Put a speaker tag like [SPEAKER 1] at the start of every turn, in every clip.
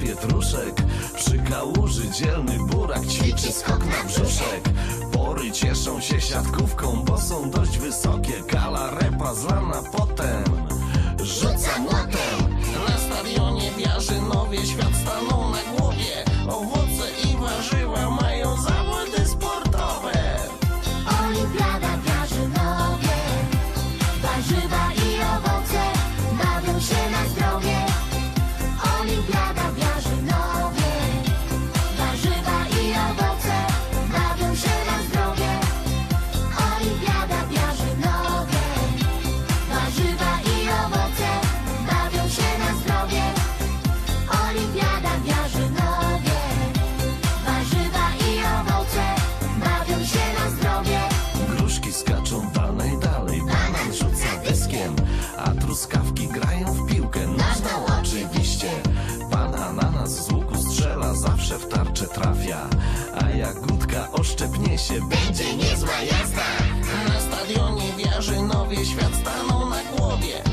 [SPEAKER 1] pietruszek. Przy kałuży dzielny burak ćwiczy skok na brzuszek. Pory cieszą się siatkówką, bo są dość wysokie. Kala repa zlana potem Rzuca młotem jagódka oszczepnie się Będzie niezła jazda. Na stadionie w Jarzynowie Świat stanął na głowie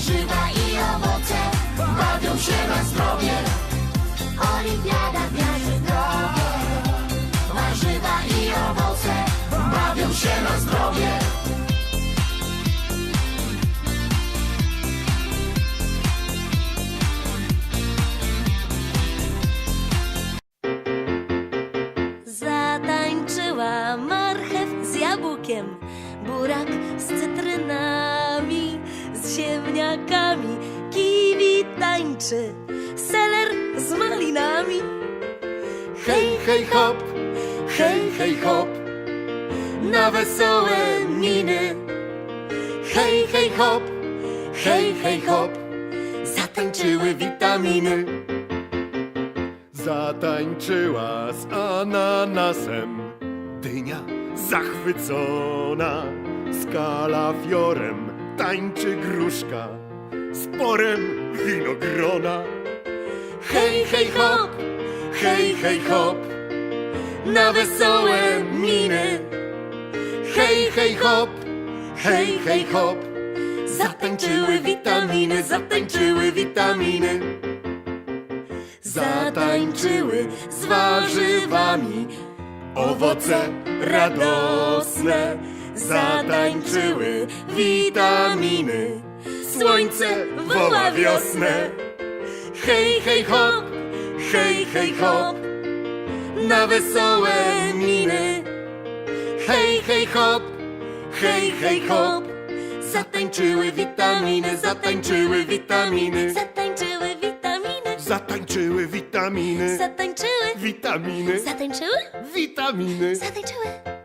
[SPEAKER 1] Warzywa
[SPEAKER 2] i owoce Bawią się na zdrowie. Olimpiada w Jarzynowie Warzywa i owoce Bawią się na zdrowie.
[SPEAKER 3] Zatańczyła marchew z jabłkiem, burak z cytrynami, z ziemniakami, kiwi tańczy, seler z malinami.
[SPEAKER 4] Hej, hej, hop, hej, hej, hop, na wesołe miny. Hej, hej, hop, hej, hej, hop, zatańczyły witaminy. Zatańczyła z ananasem, dynia zachwycona, z kalafiorem tańczy gruszka, z porem winogrona. Hej, hej, hop, hej, hej, hop, na wesołe miny. Hej, hej, hop, hej, hej, hop, zatańczyły witaminy, zatańczyły witaminy. Zatańczyły z warzywami, owoce radosne. Zatańczyły witaminy, słońce woła wiosnę. Hej, hej, hop, hej, hej, hop, na wesołe miny. Hej, hej, hop, hej, hej, hop, zatańczyły witaminy, zatańczyły witaminy,
[SPEAKER 3] Zatańczyły witaminy,
[SPEAKER 4] zatańczyły witaminy,
[SPEAKER 3] zatańczyły,
[SPEAKER 4] witaminy,
[SPEAKER 3] zatańczyły,
[SPEAKER 4] witaminy.
[SPEAKER 3] zatańczyły.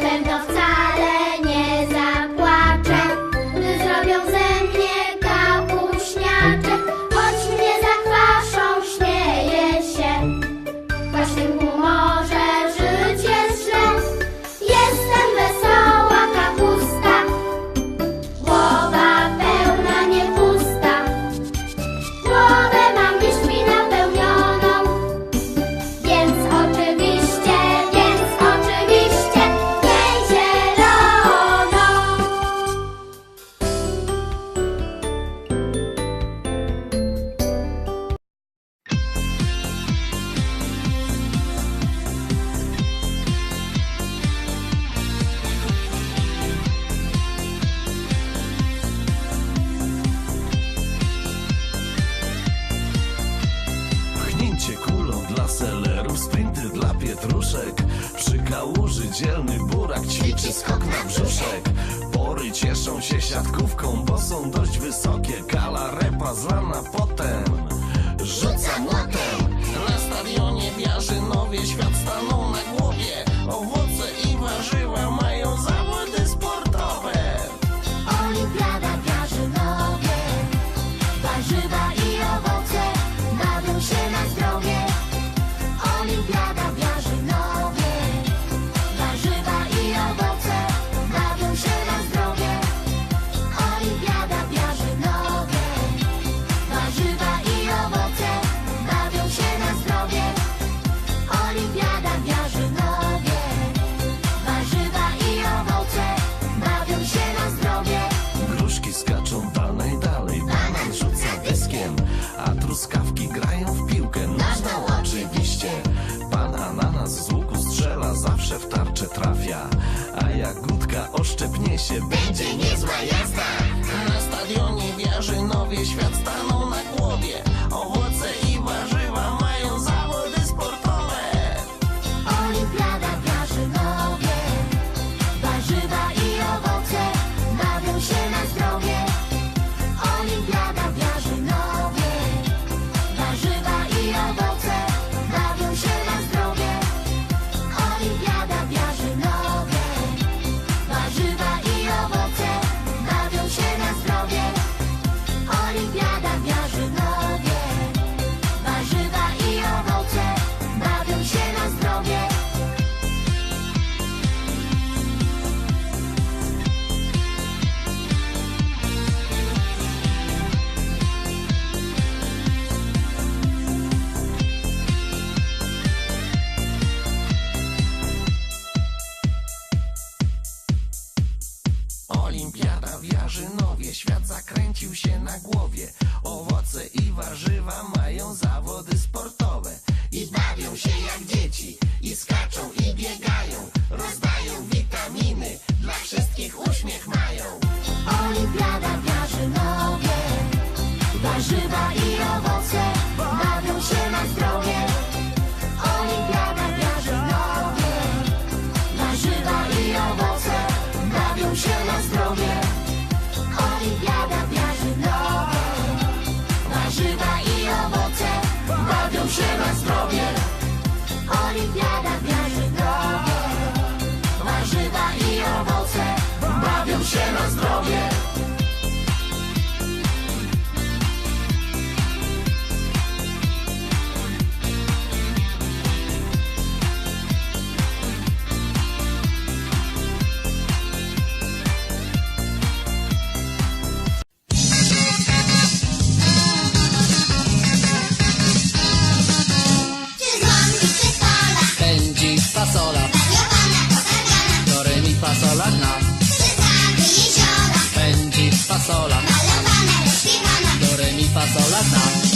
[SPEAKER 2] land of bo
[SPEAKER 1] są dość wysokie. Gala repa zlana pod truskawki grają w piłkę nożną oczywiście. Pan ananas z łuku strzela, zawsze w tarczę trafia, a jak gutka oszczepnie się, będzie niezła jazda. Na stadionie w Jarzynowie świat stanął. kawiarzynowie Świat zakręcił się na głowie. Owoce i warzywa mają zawody sportowe. I bawią się jak dzieci I skaczą i biegają. Rozdają witaminy Dla wszystkich uśmiech mają.
[SPEAKER 2] Olimpiada wiarzynowie Warzywa i owoce
[SPEAKER 5] plaza.